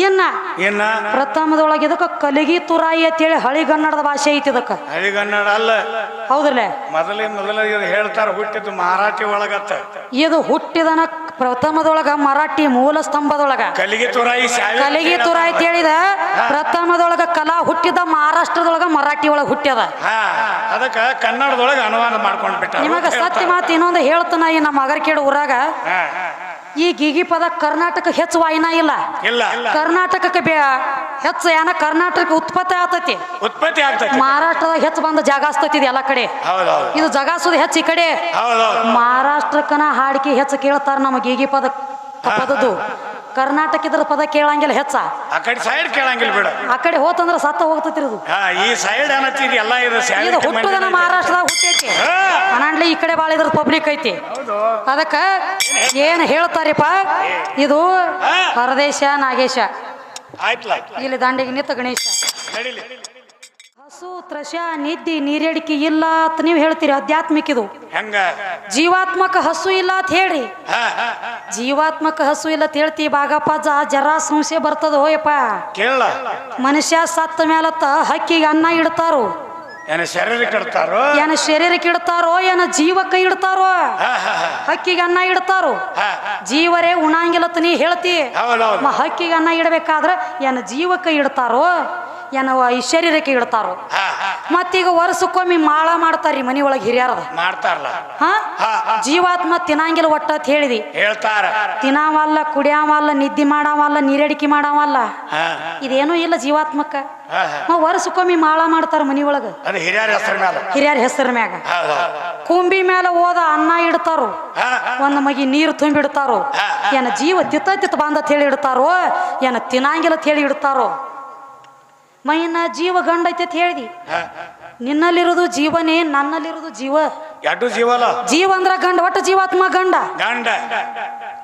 ಇನ್ನ ಇನ್ನ ಪ್ರಥಮದೊಳಗೆ ಇದಕ್ಕ ಕಲಿಗಿ ತುರಾಯಿ ಅಂತೇಳಿ ಹಳಿಗನ್ನಡದ ಭಾಷೆ ಐತಿ ಇದಕ್ಕ. ಹಳಿಗನ್ನಡ ಅಲ್ಲ. ಹೌದ್ರಲ್ಲ? ಮೊದಲೇ ಮೊದಲೇ ಇವ್ರು ಹೇಳ್ತಾರ ಹುಟ್ಟಿದ್ದು ಮರಾಠಿ ಒಳಗತ್ತ. ಇದು ಹುಟ್ಟಿದನ ಪ್ರಥಮದೊಳಗ ಮರಾಠಿ ಮೂಲ ಸ್ತಂಭದೊಳಗ. ಕಲಿಗಿ ತುರಾಯಿ ಕಲಿಗಿ ತುರಾಯಿ ಅಂತ ಹೇಳಿದ ಪ್ರಥಮದೊಳಗ ಕಲಾ ಹುಟ್ಟಿದ ಮಹಾರಾಷ್ಟ್ರದೊಳಗ ಮರಾಠಿ ಒಳಗ ಹುಟ್ಟ್ಯದ. ಅದಕ್ಕ ಕನ್ನಡದೊಳಗ ಅನುವಾದ ಮಾಡ್ಕೊಂಡ್ಬಿಟ್ಟ ನಿಮಗ ಸತ್ಯ ಮಾತು ಇನ್ನೊಂದು ಹೇಳ್ತಾನ ಈ ನಮ್ಮ ಅಗರ್ಕೇಡು ಊರಾಗ. ಈ ಗೀಗಿ ಪದ ಕರ್ನಾಟಕ ಹೆಚ್ಚು ವಾಯಿನ ಇಲ್ಲ. ಇಲ್ಲ. ಕರ್ನಾಟಕಕ್ಕೆ ಬೇ ಹೆಚ್ಚು ಏನ ಕರ್ನಾಟಕ ಉತ್ಪತ್ತಿ ಆಗ್ತೈತಿ. ಉತ್ಪತ್ತಿ ಆಗ್ತೈತಿ. ಮಹಾರಾಷ್ಟ್ರದಾಗ ಹೆಚ್ಚು ಬಂದ ಜಾಗ ಹಸ್ತೈತಿ ಇದು ಎಲ್ಲ ಕಡೆ. ಇದು ಜಗಾಸೋದು ಹೆಚ್ಚು ಈ ಕಡೆ. ಮಹಾರಾಷ್ಟ್ರಕ್ಕನ ಹಾಡಿಕೆ ಹೆಚ್ಚು ಕೇಳ್ತಾರ ನಮ್ಮ ಗೀಗಿ ಪದ ಪದದ್ದು. ಕರ್ನಾಟಕ ಇದ್ರ ಪದ ಕೇಳಂಗಿಲ್ಲ ಹೆಚ್ಚ. ಆ ಕಡೆ ಸೈಡ್ ಕೇಳಂಗಿಲ್ಲ ಬಿಡು. ಆ ಕಡೆ ಹೋತಂದ್ರ ಸತ್ತ ಹೋಗ್ತೈತಿ ಇದು. ಹಾ ಈ ಸೈಡ್ ಅನ್ನತ್ತೀರಿ ಎಲ್ಲ ಇದು ಇದು ಹುಟ್ಟುದನ ಮಹಾರಾಷ್ಟ್ರದಾಗ ಹುಟ್ಟೈತಿ. ಅನಾಂಡ್ಲಿ ಈ ಕಡೆ ಭಾಳ ಇದ್ರ ಪಬ್ಲಿಕ್ ಐತಿ ಅದಕ್ಕ ಏನು ಹೇಳ್ತಾರಿಪ್ಪ? ಇದು ಹೊರದೇಶ ನಾಗೇಶ. ಇಲ್ಲಿ ದಾಂಡಿಗೆ ನಿಂತ ಗಣೇಶ. ಹಸು ತ್ರಶ ನಿದ್ದಿ ನೀರೇಡಿಕೆ ಇಲ್ಲ ಅಂತ ನೀವು ಹೇಳ್ತೀರಿ ಆಧ್ಯಾತ್ಮಿಕ ಇದು ಹೆಂಗ? ಜೀವಾತ್ಮಕ ಹಸು ಇಲ್ಲ ಅಂತ ಹೇಳಿ. ಜೀವಾತ್ಮಕ ಹಸು ಇಲ್ಲ ಅಂತ ಹೇಳ್ತಿ ಬಾಗಪ್ಪ ಜರ ಸಂಶಯ ಬರ್ತದೋ ಹೋಯಪ್ಪ. ಕೇಳ. ಮನುಷ್ಯ ಸತ್ತ ಮೇಲತ್ತ ಹಕ್ಕಿಗೆ ಅನ್ನ ಇಡ್ತಾರೋ? ಏನ ಶರೀರಕ್ಕೆ ಇಡ್ತಾರೋ? ಏನ ಶರೀರಕ್ಕೆ ಇಡ್ತಾರೋ ಏನ ಜೀವಕ್ಕೆ ಇಡ್ತಾರೋ. ಹಕ್ಕಿಗೆ ಅನ್ನ ಇಡ್ತಾರೋ? ಜೀವರೇ ಉಣಂಗಿಲ್ಲತ್ತ ನೀ ಹೇಳ್ತಿ. ಹಕ್ಕಿಗೆ ಅನ್ನ ಇಡಬೇಕಾದ್ರೆ ಏನ ಜೀವಕ್ಕೆ ಇಡ್ತಾರೋ? ಏನ ಈ ಶರೀರಕ್ಕೆ ಇಡ್ತಾರೋ. ಮತ್ತೀಗ ವರ್ಷಕ್ಕೊಮ್ಮೆ ಮಾಳ ಮಾಡ್ತಾರ್ರಿ ಮನಿ ಒಳಗೆ ಹಿರಿಯರದ ಮಾಡ್ತಾರಲ್ಲ. ಜೀವಾತ್ಮ ತಿನ್ನಂಗಿಲ್ಲ ಒಟ್ಟ ಅಂತ ಹೇಳಿದಿ. ಹೇಳ್ತಾರ. ತಿನ್ನಾವಲ್ಲ ಕುಡಿಯಾವಲ್ಲ ನಿದ್ದೆ ಮಾಡಾವಲ್ಲ ನೀರಡಿಕೆ ಮಾಡಾವಲ್ಲ. ಇದೇನೂ ಇಲ್ಲ ಜೀವಾತ್ಮಕ್ಕ. ವರ್ಷಕ್ಕೊಮ್ಮೆ ಮಾಳ ಮಾಡ್ತಾರ ಮನಿ ಒಳಗ ಹಿರಿಯರ ಹೆಸರು ಮ್ಯಾಲ. ಮ್ಯಾಗ. ಕುಂಬಿ ಮೇಲೆ ಹೋದ ಅನ್ನ ಇಡ್ತಾರೋ. ಒಂದ್ ಮಗಿ ನೀರು ತುಂಬಿಡ್ತಾರೋ ಏನ ಜೀವ ತಿತ್ತ ತಿತ್ತ ಬಂದ ಹೇಳಿ ಇಡ್ತಾರೋ? ಏನ ತಿನ್ನಂಗಿಲ್ಲ ಅಂತ ಹೇಳಿ ಇಡ್ತಾರೋ? ಮೈನ ಜೀವ ಗಂಡ ಐತೆ ಅಂತ ಹೇಳಿದಿ. ನಿನ್ನಲ್ಲಿರೋದು ಜೀವನೇ ನನ್ನಲ್ಲಿರೋದು ಜೀವ. ಎರಡು ಜೀವ ಅಂದ್ರ ಗಂಡ ಒಟ್ಟು ಜೀವಾತ್ಮ ಗಂಡ. ಗಂಡ.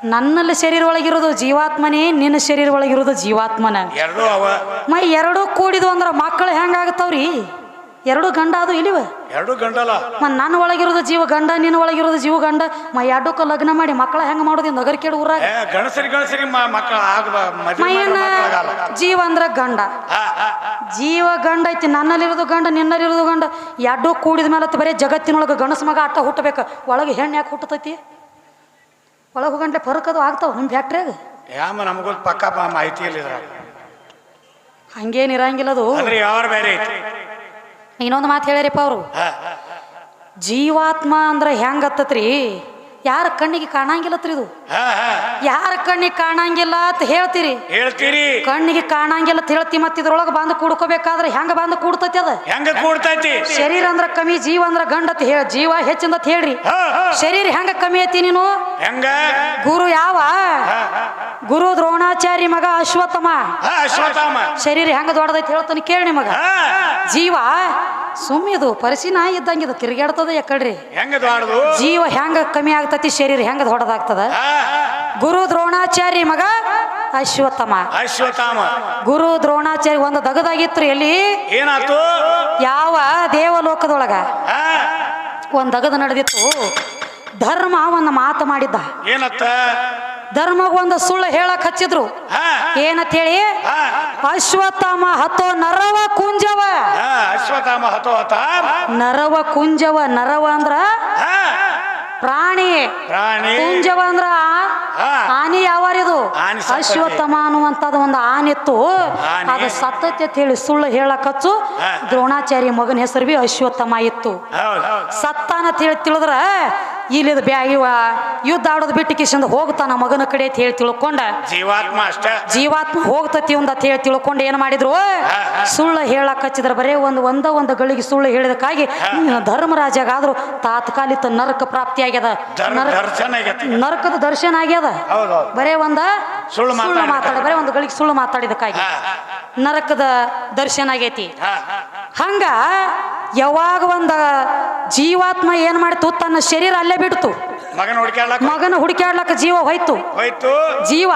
ನನ್ನಲ್ಲಿ ಶರೀರ ಒಳಗಿರೋದು ಜೀವಾತ್ಮನೇ ನಿನ್ನ ಶರೀರ ಒಳಗಿರೋದು ಜೀವಾತ್ಮನ. ಎರಡು ಅವ. ಮೈ ಎರಡೂ ಕೂಡಿದು ಅಂದ್ರ ಮಕ್ಕಳು ಹೆಂಗಾಗತ್ತವ್ರಿ? ಎರಡು ಗಂಡ ಅದು ಇಲ್ಲಿವ ಎರಡು ಗಂಡಲ್ಲ ಮ ನನ್ನ ಒಳಗಿರೋದು ಜೀವ ಗಂಡ ನಿನ್ನ ಒಳಗಿರೋದು ಜೀವ ಗಂಡ. ಮ ಎರಡಕ್ಕೂ ಲಗ್ನ ಮಾಡಿ ಮಕ್ಕಳ ಹೆಂಗ ಮಾಡೋದು ನಗರ ಕೇಳು ಊರಾಗ? ಏ ಗಣಸರಿ ಗಣಸರಿ ಮಕ್ಕಳ ಮೈಯನ್ನ ಜೀವ ಅಂದ್ರ ಗಂಡ. ಜೀವ ಗಂಡ ಐತಿ ನನ್ನಲ್ಲಿರೋದು ಗಂಡ ನಿನ್ನಲ್ಲಿರೋದು ಗಂಡ. ಎರಡು ಕೂಡಿದ ಮೇಲೆ ಬರೀ ಜಗತ್ತಿನೊಳಗೆ ಗಣಸ ಮಗ ಆಟ ಹುಟ್ಟಬೇಕು. ಒಳಗೆ ಹೆಣ್ಣು ಯಾಕೆ ಹುಟ್ಟತೈತಿ? ಒಳಗೆ ಗಂಡ ಫರಕ್ ಅದು ಆಗ್ತಾವ ನಿಮ್ಮ ಫ್ಯಾಕ್ಟ್ರಿಯಾಗ? ಯಾಮ ನಮಗೂ ಪಕ್ಕ ಮಾಹಿತಿ ಇಲ್ಲ ಹಂಗೇನಿರಂಗಿಲ್ಲ ಅದು. ಯಾವ ಬೇರೆ ಐತಿ? ಇನ್ನೊಂದು ಮಾತು ಹೇಳ್ಯಾರಪ್ಪ ಅವರು. ಜೀವಾತ್ಮ ಅಂದ್ರೆ ಹೆಂಗತ್ತತ್ರಿ ಯಾರ ಕಣ್ಣಿಗೆ ಕಾಣಂಗಿಲ್ಲತ್ರಿ ಇದು. ಯಾರ ಕಣ್ಣಿಗೆ ಕಾಣಂಗಿಲ್ಲ ಅಂತ ಹೇಳ್ತೀರಿ? ಹೇಳ್ತೀರಿ. ಕಣ್ಣಿಗೆ ಕಾಣಂಗಿಲ್ಲ ಅಂತ ಹೇಳ್ತಿ ಮತ್ತೆ ಇದ್ರೊಳಗೆ ಬಂದು ಕೂಡ್ಕೋಬೇಕಾದ್ರೆ ಹೆಂಗ ಬಂದು ಕೂಡ್ತೈತಿ ಅದ? ಹೆಂಗ ಕೂಡ್ತೈತಿ? ಶರೀರ ಅಂದ್ರ ಕಮ್ಮಿ ಜೀವ ಅಂದ್ರ ಗಂಡ ಅಂತ ಹೇಳ ಜೀವ ಹೆಚ್ಚಿಂದ ಹೇಳ್ರಿ. ಶರೀರ ಹೆಂಗ ಕಮ್ಮಿ ಐತಿ ನೀನು? ಹೆಂಗ? ಗುರು ಯಾವ? ಗುರು ದ್ರೋಣಾಚಾರಿ ಮಗ ಅಶ್ವತ್ಥಮ. ಅಶ್ವತ್ಥಾಮ. ಶರೀರ ಹೆಂಗ ದೊಡ್ಡದೈತಿ ಹೇಳ್ತಾನೆ ಕೇಳಿ ಮಗ ಜೀವ ಸುಮ್ಮಿದು ಪರಿಸಿ ನಾಯಿ ಇದ್ದಂಗಿದು ತಿರುಗಾಡ್ತದ ಯಾಕಡ್ರಿ ಹೆಂಗ ದೊಡ್ಡದು? ಜೀವ ಹೆಂಗ ಕಮ್ಮಿ ಆಗ್ತತಿ ಶರೀರ ಹೆಂಗ ದೊಡ್ಡದಾಗ್ತದ? ಗುರು ದ್ರೋಣಾಚಾರಿ ಮಗ ಅಶ್ವತ್ಥಮ. ಅಶ್ವತ್ಥಾಮ. ಗುರು ದ್ರೋಣಾಚಾರಿ ಒಂದು ದಗದಾಗಿತ್ತು ಎಲ್ಲಿ? ಏನಾಯ್ತು? ಯಾವ ದೇವಲೋಕದೊಳಗ. ಒಂದು ದಗದ ನಡೆದಿತ್ತು. ಧರ್ಮ ಒಂದು ಮಾತು ಮಾಡಿದ್ದ. ಏನತ್ತ? ಧರ್ಮ ಒಂದು ಸುಳ್ಳು ಹೇಳಕ್ ಹಚ್ಚಿದ್ರು. ಏನಂತ ಹೇಳಿ ಅಶ್ವತ್ಥಾಮ ಹತೋ ನರವ ಕುಂಜವ. ಅಶ್ವತ್ಥಾಮ ಹತೋ ಹತ ನರವ ಕುಂಜವ ನರವ ಅಂದ್ರ ಪ್ರಾಣಿ. ಪ್ರಾಣಿ. ಕುಂಜವ ಅಂದ್ರ ಆನೆ ಯಾವಾರಿದು? ಇದು. ಅಶ್ವತ್ಥಮ ಅನ್ನುವಂಥದ್ದು ಒಂದು ಆನಿತ್ತು. ಇತ್ತು ಅದು ಸತ್ತತಿ ಹೇಳಿ ಸುಳ್ಳು ಹೇಳಕ್ ಹಚ್ಚು. ಹಾ. ದ್ರೋಣಾಚಾರ್ಯ ಮಗನ ಹೆಸರು ಬಿ ಅಶ್ವತ್ಥಮ ಇತ್ತು. ಸತ್ತಾನ ಅಂತ ಹೇಳಿ ತಿಳಿದ್ರ ಇಲ್ಲಿದ ಬ್ಯಾಗಿವ ಯುದ್ಧ ಆಡೋದು ಬಿಟ್ಟು ಕಿಶಂದ ಹೋಗ್ತಾನ ಮಗನ ಕಡೆ ಅಂತ ಹೇಳಿ ತಿಳ್ಕೊಂಡ. ಜೀವಾತ್ಮ ಅಷ್ಟ. ಜೀವಾತ್ಮ ಹೋಗ್ತತಿ ಒಂದ್ ಅಂತ ಹೇಳಿ ತಿಳ್ಕೊಂಡು ಏನ್ ಮಾಡಿದ್ರು? ಸುಳ್ಳು ಹೇಳಕ್ ಹಚ್ಚಿದ್ರ. ಬರೇ ಒಂದು ಒಂದ ಒಂದು ಗಳಿಗೆ ಸುಳ್ಳು ಹೇಳಿದಕ್ಕಾಗಿ ಧರ್ಮರಾಜಾಗಾದ್ರೂ ತಾತ್ಕಾಲಿಕ ನರಕ ಪ್ರಾಪ್ತಿ ಆಗ್ಯದ. ನರಕದ ದರ್ಶನ ಆಗ್ಯದ? ಬರೇ ಒಂದ ಸುಳ್ಳು. ಮಾತಾಡ ಬರೇ ಒಂದು ಗಳಿಗೆ ಸುಳ್ಳು ಮಾತಾಡಿದಕ್ಕಾಗಿ. ನರಕದ ದರ್ಶನ ಆಗೈತಿ. ಹಂಗ ಯಾವಾಗ ಒಂದ ಜೀವಾತ್ಮ ಏನ್ ಮಾಡಿತು? ತನ್ನ ಶರೀರ ಅಲ್ಲೇ ಬಿಡ್ತು. ಮಗನ ಹುಡ್ಕ್ಯಾಡ್ಲಕ್ ಮಗನ ಹುಡುಕ್ಯಾಡ್ಲಕ್ಕ ಜೀವ ಹೋಯ್ತು. ಹೋಯ್ತು? ಜೀವ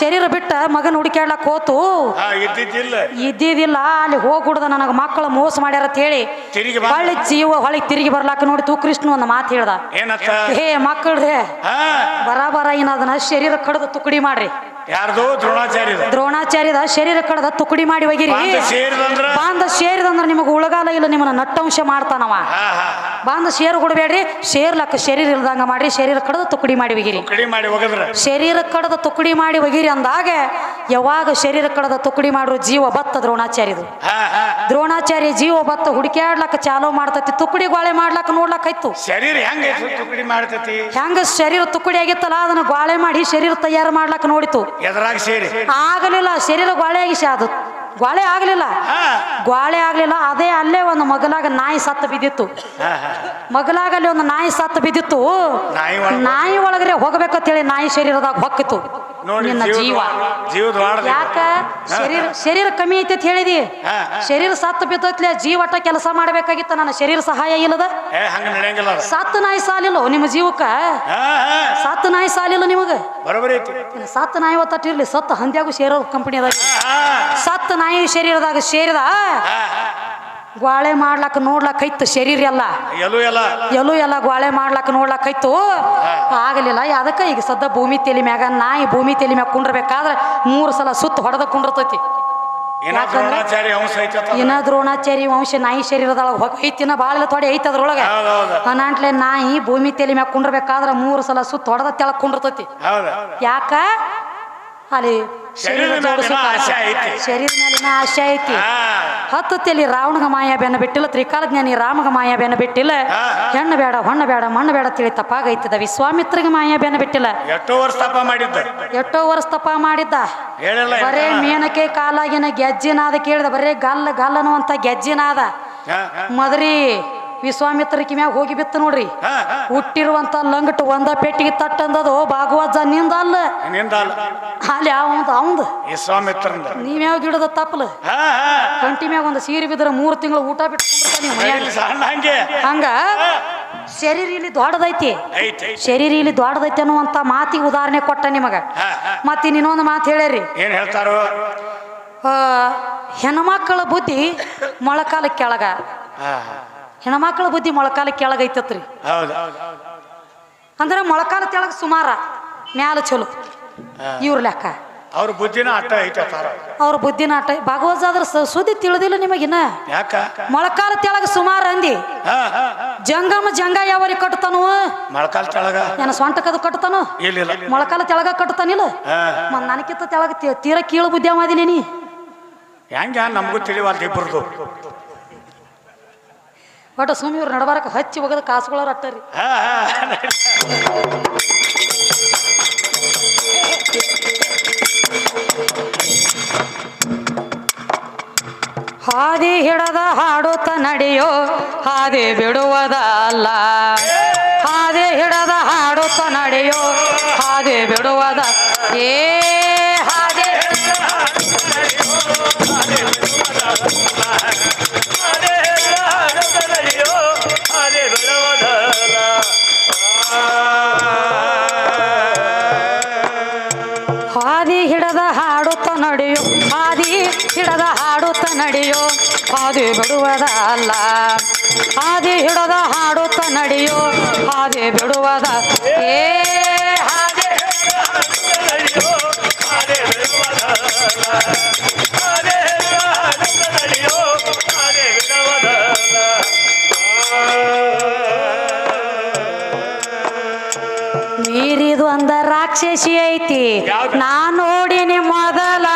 ಶರೀರ ಬಿಟ್ಟ ಮಗನ ಹುಡುಕ್ಯಾಡ್ಲಕ್ ಹೋತು. ಇದ್ದಿದ್ದಿಲ್ಲ. ಅಲ್ಲಿ ಹೋಗ್ಬಿಡ್ದ ನನಗೆ ಮಕ್ಕಳು ಮೋಸ ಮಾಡ್ಯಾರ ಅಂತ ಹೇಳಿ. ಹೊಳ್ಳಿ ಜೀವ ಹೊಳಿಗೆ ತಿರುಗಿ ಬರ್ಲಾಕ ನೋಡಿತು ಕೃಷ್ಣ ಒಂದು ಮಾತು ಹೇಳ್ದ. ಹೇ ಮಕ್ಕಳ್ರೆ ಬರಾಬರ ಏನ್ ಅದನ್ನ ಶರೀರ ಕಡ್ದು ತುಕಡಿ ಮಾಡ್ರಿ. ಯಾರ್ದು? ದ್ರೋಣಾಚಾರ್ಯದ. ದ್ರೋಣಾಚಾರ್ಯದ ಶರೀರ ಕಡದ ತುಕಡಿ ಮಾಡಿ ಒಗಿರಿ. ಬಾಂಧ ಸೇರಿದಂದ್ರ? ಬಾಂಧ ಸೇರಿದಂದ್ರ ನಿಮಗೆ ಉಳಗಾಲ ಇಲ್ಲ ನಿಮ್ಮನ್ನ ನಟ್ಟಂಶ ಮಾಡ್ತಾನವ. ಬಾಂಧ ಶೇರ್ ಕೊಡಬೇಡ್ರಿ. ಶೇರ್ಲಕ್ಕ ಶರೀರ ಇಲ್ದಂಗ ಮಾಡ್ರಿ ಶರೀರ ಕಡದ ತುಕಡಿ ಮಾಡಿ ಒಗಿರಿ. ಮಾಡಿ ಶರೀರ ಕಡದ ತುಕಡಿ ಮಾಡಿ ಹೋಗಿರಿ ಅಂದಾಗ ಯಾವಾಗ ಶರೀರ ಕಡದ ತುಕಡಿ ಮಾಡ್ರು ಜೀವ ಬತ್ತ ದ್ರೋಣಾಚಾರ್ಯದು. ದ್ರೋಣಾಚಾರ್ಯ ಜೀವ ಬತ್ತ ಹುಡುಕ್ಯಾಡ್ಲಕ್ಕ ಚಾಲೋ ಮಾಡ್ತತಿ ತುಕಡಿ ಗೋಳೆ ಮಾಡ್ಲಕ್ಕ ನೋಡ್ಲಕ್ಕಾಯ್ತು. ಶರೀರ ಹೆಂಗ ತುಕಡಿ ಮಾಡ್ತೈತಿ? ಹೆಂಗ ಶರೀರ ತುಕಡಿ ಆಗಿತ್ತಲ್ಲ ಅದನ್ನ ಗೋಳೆ ಮಾಡಿ ಶರೀರ ತಯಾರು ಮಾಡ್ಲಕ್ಕ ನೋಡಿತು. ಎದ್ರಾಗ ಸೇರಿ. ಆಗಲಿಲ್ಲ ಶರೀರ ಗೋಳೆ ಆಗಿ ಅದು ಗೋಳೆ ಆಗಲಿಲ್ಲ. ಗ್ವಾಳೆ ಗೋಳೆ ಆಗ್ಲಿಲ್ಲ. ಅದೇ ಅಲ್ಲೇ ಒಂದು ಮಗಲಾಗ ನಾಯಿ ಸತ್ತ ಬಿದ್ದಿತ್ತು. ಮಗಲಾಗ ಅಲ್ಲಿ ಒಂದು ನಾಯಿ ಸತ್ತ ಬಿದ್ದಿತ್ತು. ನಾಯಿ ಒಳಗಡೆ ಹೋಗ್ಬೇಕಂತೇಳಿ ನಾಯಿ ಶರೀರದಾಗ ಹೊಕ್ಕಿತ್ತು ನೋಡಿ ನಿನ್ನ ಜೀವ. ಯಾಕ? ಶರೀರ ಶರೀರ ಕಮ್ಮಿ ಐತಿ ಅಂತ ಹೇಳಿದಿ. ಶರೀರ ಸತ್ತ ಬಿದ್ದತ್ಲೆ ಜೀವಟ ಕೆಲಸ ಮಾಡ್ಬೇಕಾಗಿತ್ತು. ನನ್ನ ಶರೀರ ಸಹಾಯ ಇಲ್ಲದ. ಸತ್ತ ನಾಯಿ ಸಾಲಿಲ್ಲ ನಿಮ್ಮ ಜೀವಕ್ಕ? ಸತ್ತ ನಾಯಿ ಸಾಲಿಲ್ಲ ನಿಮಗ? ಸತ್ತು ನಾಯಿ ಒತ್ತಿರ್ಲಿ ಸತ್ತ ಹಂದ್ಯಾಗು ಸೇರೋ ಕಂಪನಿದಾಗ ಹಾ ಸತ್ತ ನಾಯಿ ಶರೀರದಾಗ ಸೇರಿದ ಗ್ವಾಳೆ ಮಾಡ್ಲಕ್ಕ ನೋಡ್ಲಕ್ಕ ಐತ್ತು ಶರೀರ ಎಲ್ಲ. ಎಲ್ಲೂ ಎಲ್ಲ. ಗ್ವಾಳೆ ಮಾಡ್ಲಕ್ಕ ನೋಡ್ಲಕ್ಕ ಐತು ಆಗಲಿಲ್ಲ. ಅದಕ್ಕೆ ಈಗ ಸದ್ದ ಭೂಮಿ ತೆಲಿ ಮ್ಯಾಗ ನಾಯಿ ಭೂಮಿ ತೆಲಿ ಮ್ಯಾಗ ಕುಂಡ್ರಬೇಕಾದ್ರೆ ಮೂರು ಸಲ ಸುತ್ತ ಹೊಡೆದ ಕುಂಡ್ರತೈತಿ. ಇನ್ನ ದ್ರೋಣಾಚಾರಿ ವಂಶ ನಾಯಿ ಶರೀರದೊಳಗೆ ಹೋಗ ಐತಿನ ಭಾಳ ತೊಡೆ ಐತಿ ಅದ್ರೊಳಗೆ. ಅನಾಂಟ್ಲೆ ನಾಯಿ ಭೂಮಿ ತೆಲಿ ಮ್ಯಾಗ ಕುಂಡ್ರಬೇಕಾದ್ರೆ ಮೂರು ಸಲ ಸುತ್ತ ಹೊಡೆದ ತೆಳಗ್ ಕುಂಡ್ರತೈತಿ. ಯಾಕ? ಅಲ್ಲಿ ಶರೀರದ ಶರೀರ ಆಸೆ ಐತಿ. ಶರೀರ ಮೇಲಿನ ಆಶೆ ಐತಿ. ಹತ್ತು ರಾವಣಗ ಮಾಯ ಬೆನ್ನ ಬಿಟ್ಟಿಲ್ಲ ತ್ರಿಕಾಲಜ್ಞಾನಿ ರಾಮಗ ಮಾಯ ಬೆನ್ನ ಬಿಟ್ಟಿಲ್ಲ. ಹೆಣ್ಣು ಬೇಡ ಹೊಣ್ಣ ಬೇಡ ಮಣ್ಣು ಬೇಡ ತಿಳಿ ತಪ್ಪಾಗೈತದ. ವಿಶ್ವಾಮಿತ್ರಿಗೆ ಮಾಯ ಬೆನ್ನ ಬಿಟ್ಟಿಲ್ಲ. ಎಷ್ಟೋ ವರ್ಷ ತಪ ಮಾಡಿದ್ದ. ಎಷ್ಟೋ ವರ್ಷ ತಪ ಮಾಡಿದ್ದ. ಬರೇ? ಮೇನಕೆ ಕಾಲಾಗಿನ ಗೆಜ್ಜಿನಾದ ಕೇಳಿದ ಬರೇ ಗಲ್ಲ ಗಲ್ಲ ಅನ್ನುವಂತ ಗೆಜ್ಜಿನಾದ. ಮದರಿ ವಿಶ್ವಾಮಿತ್ರ ಮ್ಯಾಗ ಹೋಗಿ ಬಿತ್ತು ನೋಡ್ರಿ. ಹುಟ್ಟಿರುವಂತ ಲಂಗಟ್ ಒಂದ ಪೆಟ್ಟಿಗೆ ತಟ್ಟಂದದು ನಿಂದ ಅಲ್ಲ. ನಿಂದ ಅಲ್ಲ. ಅವಂದ ಅವಂದ. ವಿಶ್ವಾಮಿತ್ರನ ನೀವ್ ಯಾವ ಗಿಡದ ತಪ್ಪಲ. ಕಂಟಿ ಮ್ಯಾಗ ಒಂದು ಸೀರೆ ಬಿದ್ರೆ ಮೂರು ತಿಂಗಳು ಊಟ ಬಿಟ್ಟು ಹಂಗೆ. ಶರೀರ ಇಲ್ಲಿ ದೊಡ್ಡದೈತಿ. ಶರೀರ ಇಲ್ಲಿ ದೊಡ್ಡದೈತಿ ಅನ್ನುವಂತ ಮಾತಿಗೆ ಉದಾಹರಣೆ ಕೊಟ್ಟ ನಿಮಗ. ಮತ್ತೆ ಇನ್ನೊಂದು ಮಾತು ಹೇಳ್ಯಾರಿ. ಏನ್ ಹೇಳ್ತಾರ? ಹೆಣ್ಮಕ್ಕಳ ಬುದ್ಧಿ ಮೊಳಕಾಲ ಕೆಳಗ. ಹೆಣ್ಮಕ್ಳ ಬುದ್ಧಿ ಮೊಳಕಾಲ ಕೆಳಗೈತತ್ರಿ. ಅಂದ್ರೆ ಮೊಳಕಾಲ ತೆಳಗ ಸುಮಾರ ಮ್ಯಾಲ ಚಲೋ. ಇವ್ರ ಲೆಕ್ಕ. ಅವ್ರ ಬುದ್ಧಿನ ತಾರ. ಅವ್ರ ಬುದ್ಧಿನ ಆಟ ಭಾಗವತ ಆದ್ರ ಸುದ್ದಿ ತಿಳಿದಿಲ್ಲ ನಿಮಗಿನ ಮೊಳಕಾಲ ತೆಳಗ ಸುಮಾರ ಅಂದಿ. ಜಂಗಮ ಜಂಗ ಯಾವರಿ ಕಟ್ತಾನು? ಮೊಳಕಾಲ ತೆಳಗ ಏನ ಸ್ವಂಟಕದು ಕಟ್ತಾನು? ಮೊಳಕಾಲ ತೆಳಗ ಕಟ್ತಾನಿಲ್ಲ ಮತ್ ನನಕಿತ್ತ ತೆಳಗ ತೀರ ಕೀಳು ಬುದ್ಧಿ ಮಾದಿನಿ ನೀ. ಹೆಂಗ ನಮಗೂ ತಿಳಿವಲ್ದು ಇಬ್ಬರದು ಒಟ್ಟು ಸುಮ್ಮನೆ ಇವ್ರು ನಡಬಾರಕ ಹಚ್ಚಿ ಒಗದ ಕಾಸುಗಳವ್ರು ಹಾ ಹಾದಿ ಹಿಡದ ಹಾಡುತ್ತ ನಡೆಯೋ ಹಾದಿ ಬಿಡುವುದಲ್ಲ ಹಾದಿ ಹಿಡದ ಹಾಡುತ್ತ ನಡೆಯೋ ಹಾದಿ ಬಿಡುವುದ ಏ ಬಿಡುವುದಲ್ಲ ಹಾದಿ ಹಿಡದ ಹಾಡುತ್ತ ನಡೆಯೋ ಹಾದಿ ಬಿಡುವುದ. ಏ ಹಾದಿ ಮೀರಿದು ಒಂದ ರಾಕ್ಷಸಿ ಐತಿ. ನಾನು ನಾ ನೋಡಿನಿ ಮೊದಲ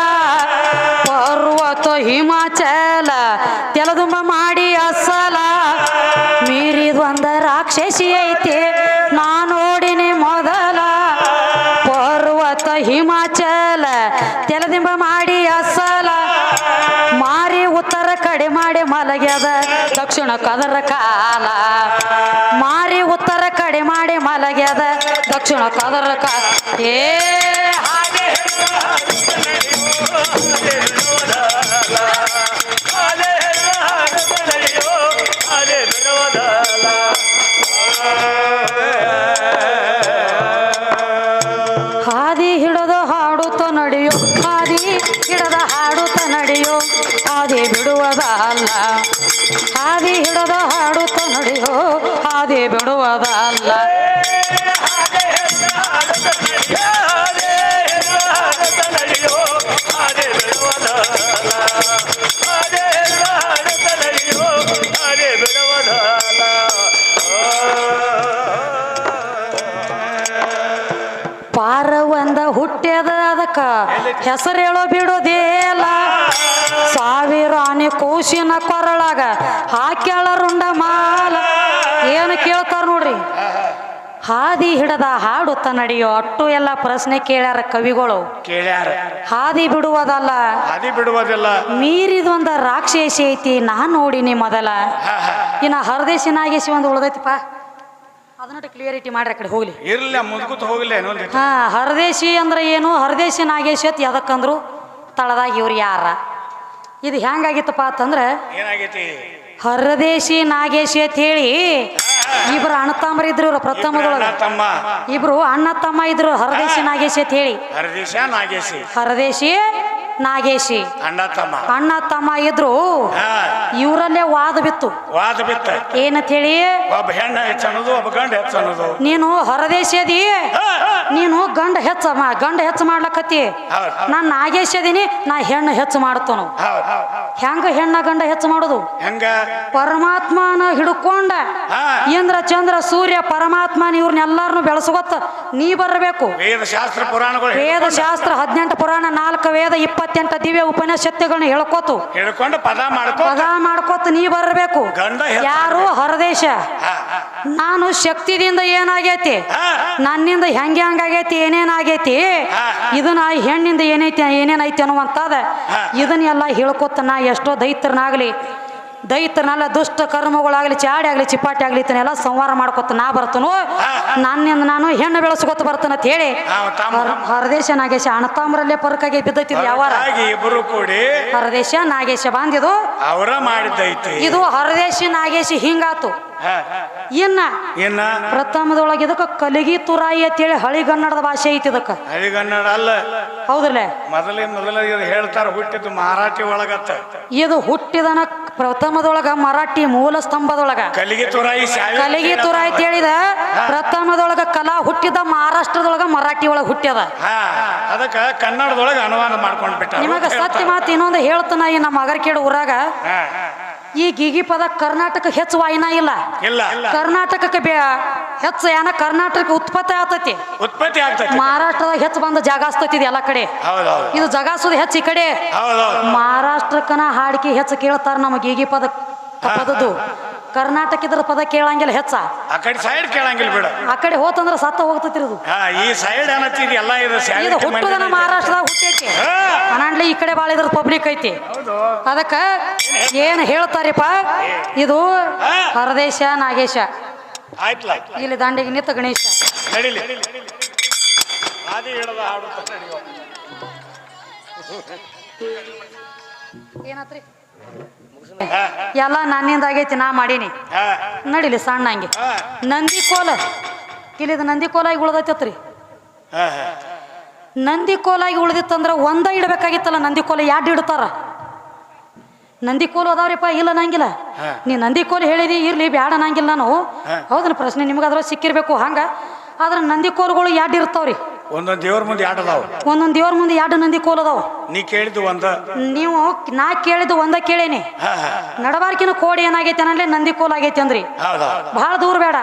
ಹಿಮಾಚಲ ತೆಲದುಂಬ ಮಾಡಿ ಅಸಲ. ಮೀರಿದು ಅಂದ ರಾಕ್ಷಸಿ ಐತಿ, ನಾ ನೋಡಿನಿ ಮೊದಲ. ಪರ್ವತ ಹಿಮಾಚಲ ತೆಲದಿಂಬ ಮಾಡಿ ಅಸಲ. ಮಾರಿ ಉತ್ತರ ಕಡೆ ಮಾಡಿ ಮಲಗ್ಯದ ದಕ್ಷಿಣ ಕದರ ಕಾಲ. ಮಾರಿ ಉತ್ತರ ಕಡೆ ಮಾಡಿ ಮಲಗ್ಯದ ದಕ್ಷಿಣ ಕದರ ಕಾಲ. ಏ ಹಾದಿ ಬಿಡುವುದಲ್ಲ. ಹಾದಿ ಹಿಡದ ಹಾಡುತ್ತ ನಡೆಯೋ ಹಾದಿ ಬಿಡುವುದಲ್ಲ. ಪಾರ ಒಂದ ಹುಟ್ಟ್ಯದ ಅದಕ್ಕ ಹೆಸರು ಹೇಳೋ ಬಿಡೋದೇ. ಆನೆ ಕೂಸಿನ ಕೊರಳಾಗ ಹಾಕ್ಯಾಳ ರುಂಡ ಮಾಲ. ಏನು ಕೇಳ್ತಾರ ನೋಡ್ರಿ? ಹಾದಿ ಹಿಡದ ಹಾಡುತ್ತ ನಡೆಯೋ ಅಟ್ಟು ಎಲ್ಲ ಪ್ರಶ್ನೆ ಕೇಳ್ಯಾರ ಕವಿಗಳು. ಕೇಳ್ಯಾರ. ಹಾದಿ ಬಿಡುವುದಲ್ಲ. ಹಾದಿ ಬಿಡುವುದಿಲ್ಲ. ಮೀರಿದೊಂದ ರಾಕ್ಷಸಿ ಐತಿ ನಾ ನೋಡಿನಿ ಮೊದಲ. ಇನ್ನ ಹರದೇಶಿ ನಾಗೇಶಿ ಒಂದು ಉಳ್ದೈತಿಪ್ಪ. ಅದನ್ನ ಕ್ಲಿಯರಿಟಿ ಮಾಡ್ರಿ ಕಡೆ ಹೋಗ್ಲಿ. ಇರ್ಲ ಮುದ್ಗುತ್ ಹೋಗ್ಲಿ ಹಾ ಹರದೇಶಿ ಅಂದ್ರೆ ಏನು? ಹರದೇಶಿ ನಾಗೇಶಿ ಅಂತ ಎದಕ್ಕಂದ್ರು? ತಳದಾಗ ಇವ್ರು ಯಾರ? ಇದು ಹೆಂಗಾಗಿತ್ತಪ್ಪ ಅಂತಂದ್ರೆ ಏನಾಗೈತಿ? ಹರದೇಶಿ ನಾಗೇಶಿ ಅಂತ ಹೇಳಿ ಇಬ್ರು ಅಣ್ಣ ತಮ್ಮರು ಇದ್ರು ಇವ್ರು ಪ್ರಥಮದೊಳಗ. ಅಣ್ಣ ತಮ್ಮ ಇಬ್ರು ಅಣ್ಣ ತಮ್ಮ ಇದ್ರು ಹರದೇಶಿ ನಾಗೇಶಿ ಅಂತ ಹೇಳಿ. ಹರದೇಶ ನಾಗೇಶಿ. ಹರದೇಶಿ ನಾಗೇಶಿ. ಅಣ್ಣ ತಮ್ಮ. ಅಣ್ಣ ತಮ್ಮ ಇದ್ರು ಇವರಲ್ಲೇ ವಾದ ಬಿತ್ತು. ವಾದ ಬಿತ್ತ. ಏನಂತ ಹೇಳಿ ಒಬ್ಬ ಹೆಣ್ಣ ಹೆಚ್ಚ ಒಬ್ಬ ಗಂಡ ಹೆಚ್ಚ ನೀನು ಹೊರದೇಶ ಅದಿ ನೀನು ಗಂಡ ಹೆಚ್ಚ ಗಂಡ ಹೆಚ್ಚು ಮಾಡ್ಲಕತ್ತಿ. ನಾನು ನಾಗೇಶ್ ಅದೀನಿ ನಾ ಹೆಣ್ಣು ಹೆಚ್ಚು ಮಾಡ್ತನು. ಹೆಂಗ ಹೆಣ್ಣ ಗಂಡ ಹೆಚ್ಚು ಮಾಡುದು? ಹೆಂಗ? ಪರಮಾತ್ಮನ ಹಿಡ್ಕೊಂಡ. ಇಂದ್ರ ಚಂದ್ರ ಸೂರ್ಯ ಪರಮಾತ್ಮನ ಇವ್ರನ್ನೆಲ್ಲಾರನು ಬೆಳೆಸ್ಕೊತ ನೀ ಬರಬೇಕು. ವೇದ ಶಾಸ್ತ್ರ ಪುರಾಣಗಳು ವೇದ ಶಾಸ್ತ್ರ ಹದಿನೆಂಟು ಪುರಾಣ ನಾಲ್ಕು ವೇದ ಇಪ್ಪತ್ತೆಂಟು ದಿವ್ಯ ಉಪನಿಷತ್ತುಗಳನ್ನ ಹೇಳ್ಕೊತು. ಹೇಳ್ಕೊಂಡು ಪದ ಮಾಡ್ಕೋ ಪದ ಮಾಡ್ಕೋತ ನೀ ಬರಬೇಕು. ಗಂಡ ಯಾರು ಹೊರದೇಶ. ನಾನು ಶಕ್ತಿದಿಂದ ಏನಾಗೈತಿ? ಹಾ, ಹಾ. ನನ್ನಿಂದ ಹೆಂಗೆ ಹಂಗಾಗೈತಿ? ಏನೇನಾಗೈತಿ ಹಾ, ಹಾ. ಇದನ್ನ ಹೆಣ್ಣಿಂದ ಏನೈತಿ ಏನೇನೈತಿ ಅನ್ನುವಂಥದ ಹಾ. ಇದನ್ನೆಲ್ಲ ಹೇಳ್ಕೊತ ನಾ ಎಷ್ಟೋ ದೈತ್ರನಾಗ್ಲಿ ದೈತ್ರನಲ್ಲ ದುಷ್ಟ ಕರ್ಮಗಳಾಗ್ಲಿ ಚಾಡಿ ಆಗಲಿ ಚಿಪಾಟಿ ಆಗ್ಲಿ ಇದನ್ನೆಲ್ಲ ಸಂಹಾರ ಮಾಡ್ಕೊತ ನಾ ಬರ್ತನು. ನನ್ನಿಂದ ನಾನು ಹೆಣ್ಣು ಬೆಳೆಸ್ಕೊತ ಬರ್ತಾನ ಅಂತ ಹೇಳಿ. ಹರದೇಶ ನಾಗೇಶ ಅಣತಾಮ್ರಲ್ಲೇ ಪರಕಾಗಿ ಬಿದ್ದೈತಿ ಯಾವಾರ? ಕೂಡಿ. ಹರದೇಶ ನಾಗೇಶ ಬಾಂಧ್ಯದು ಅವರ ಮಾಡಿದ್ದೈತಿ. ಇದು ಹರದೇಶ ನಾಗೇಶ ಹಿಂಗಾತು. ಇನ್ನ ಇನ್ನ? ಪ್ರಥಮದೊಳಗೆ ಇದಕ್ಕೆ ಕಲಿಗಿ ತುರಾಯಿ ಅಂತ ಅಂತೇಳಿ ಹಳಿಗನ್ನಡದ ಭಾಷೆ ಐತಿ ಇದಕ್ಕ. ಹಳಿಗನ್ನಡ ಅಲ್ಲ. ಹೌದ್ರಲ್ಲ? ಮೊದಲೇ ಮೊದಲ ಹೇಳ್ತಾರ ಹುಟ್ಟಿದ್ದು ಮರಾಠಿ ಒಳಗತ್ತ. ಇದು ಹುಟ್ಟಿದನ ಪ್ರಥಮದೊಳಗ ಮರಾಠಿ ಮೂಲ ಸ್ತಂಭದೊಳಗ. ಕಲಿಗೆ ತುರಾಯಿ ಕಲಿಗಿ ತುರಾಯಿ ಅಂತ ಹೇಳಿದ ಪ್ರಥಮದೊಳಗ ಕಲಾ ಹುಟ್ಟಿದ ಮಹಾರಾಷ್ಟ್ರದೊಳಗ ಮರಾಠಿ ಒಳಗ ಹುಟ್ಟ್ಯದ ಅದಕ್ಕ ಕನ್ನಡದೊಳಗ ಅನುವಾದ ಮಾಡ್ಕೊಂಡ್ಬಿಟ್ಟ ನಿಮಗ ಸತ್ಯ ಮಾತು ಇನ್ನೊಂದು ಹೇಳ್ತಾನ ಈ ನಮ್ಮ ಅಗರ್ಕೇಡು ಊರಾಗ. ಈ ಗೀಗಿ ಪದ ಕರ್ನಾಟಕ ಹೆಚ್ಚು ವಾಯಿನ ಇಲ್ಲ. ಇಲ್ಲ. ಕರ್ನಾಟಕಕ್ಕೆ ಬೇ ಹೆಚ್ಚು ಏನ ಕರ್ನಾಟಕ ಉತ್ಪತ್ತಿ ಆಗ್ತೈತಿ. ಉತ್ಪತ್ತಿ ಆಗ್ತೈತಿ. ಮಹಾರಾಷ್ಟ್ರದಾಗ ಹೆಚ್ಚು ಬಂದ ಜಾಗಾಸ್ತೈತಿ ಇದು ಎಲ್ಲ ಕಡೆ. ಇದು ಜಗಾಸೋದು ಹೆಚ್ಚು ಈ ಕಡೆ. ಮಹಾರಾಷ್ಟ್ರಕ್ಕನ ಹಾಡಿಕೆ ಹೆಚ್ಚು ಕೇಳ್ತಾರ ನಮ್ಮ ಗೀಗಿ ಪದ ಪದದ್ದು. ಕರ್ನಾಟಕ ಇದ್ರ ಪದ ಕೇಳಂಗಿಲ್ಲ ಹೆಚ್ಚ. ಆ ಕಡೆ ಸೈಡ್ ಕೇಳಂಗಿಲ್ಲ ಬಿಡು. ಆ ಕಡೆ ಹೋತಂದ್ರ ಸತ್ತ ಹೋಗ್ತೈತಿ ಇದು. ಹಾ ಈ ಸೈಡ್ ಅನ್ನತ್ತೀರಿ ಎಲ್ಲ ಇದು ಇದು ಹುಟ್ಟುದನ ಮಹಾರಾಷ್ಟ್ರದಾಗ ಹುಟ್ಟೈತಿ. ಅನಾಂಡ್ಲಿ ಈ ಕಡೆ ಭಾಳ ಇದ್ರ ಪಬ್ಲಿಕ್ ಐತಿ. ಅದಕ್ಕ ಏನ್ ಹೇಳ್ತಾರಿಪ್ಪ? ಇದು ಹರದೇಶ ನಾಗೇಶ. ಇಲ್ಲಿ ದಾಂಡಿಗೆ ನಿಂತ ಗಣೇಶ. ಏನಾತ್ರಿ? ಎಲ್ಲ ನನ್ನಿಂದ ಆಗೈತಿ, ನಾ ಮಾಡೀನಿ. ನಡಿಲಿ ಸಣ್ಣ ಹಂಗೆ. ನಂದಿ ಕೋಲ. ಇಲ್ಲಿದು ನಂದಿ ಕೋಲಾಗಿ ಉಳ್ದೈತತ್ರಿ. ನಂದಿ ಕೋಲಾಗಿ ಉಳ್ದಿತ್ತಂದ್ರ ಒಂದ ಇಡಬೇಕಾಗಿತ್ತಲ್ಲ, ನಂದಿ ಕೋಲ ಯಾಡ್ ಇಡ್ತಾರ? ನಂದಿ ಕೋಲು ಅದಾವ್ರಿಪ್ಪ, ಇಲ್ಲ ನಂಗಿಲ್ಲ. ನೀ ನಂದಿ ಕೋಲು ಹೇಳಿದಿ, ಇರ್ಲಿ, ಬ್ಯಾಡ ನಂಗಿಲ್ಲ ನಾನು. ಹೌದನ ಪ್ರಶ್ನೆ, ನಿಮ್ಗೆ ಅದ್ರ ಸಿಕ್ಕಿರ್ಬೇಕು, ಹಂಗ. ಆದ್ರೆ ನಂದಿ ಕೋಲುಗಳು ಯಾಡ್ ಇರ್ತಾವ್ರಿ? ಒಂದೊಂದು ದೇವ್ರ ಮುಂದೆ ಎರಡು ಅದಾವ? ಒಂದೊಂದು ದೇವ್ರ ಮುಂದೆ ಎರಡು ನಂದಿ ಕೋಲ್ ಅದಾವ? ನೀ ಕೇಳಿದ್ದು ಒಂದ? ನೀವು ನಾ ಕೇಳಿದ್ದು ಒಂದ ಕೇಳೇನಿ. ನಡಬಾರ್ಕಿನ ಕೋಡಿ ಏನಾಗೈತೆ ಅನ್ನಲೇ ನಂದಿ ಕೋಲ್ ಆಗೈತೆ ಅಂದ್ರಿ. ಬಹಳ ದೂರ ಬೇಡ.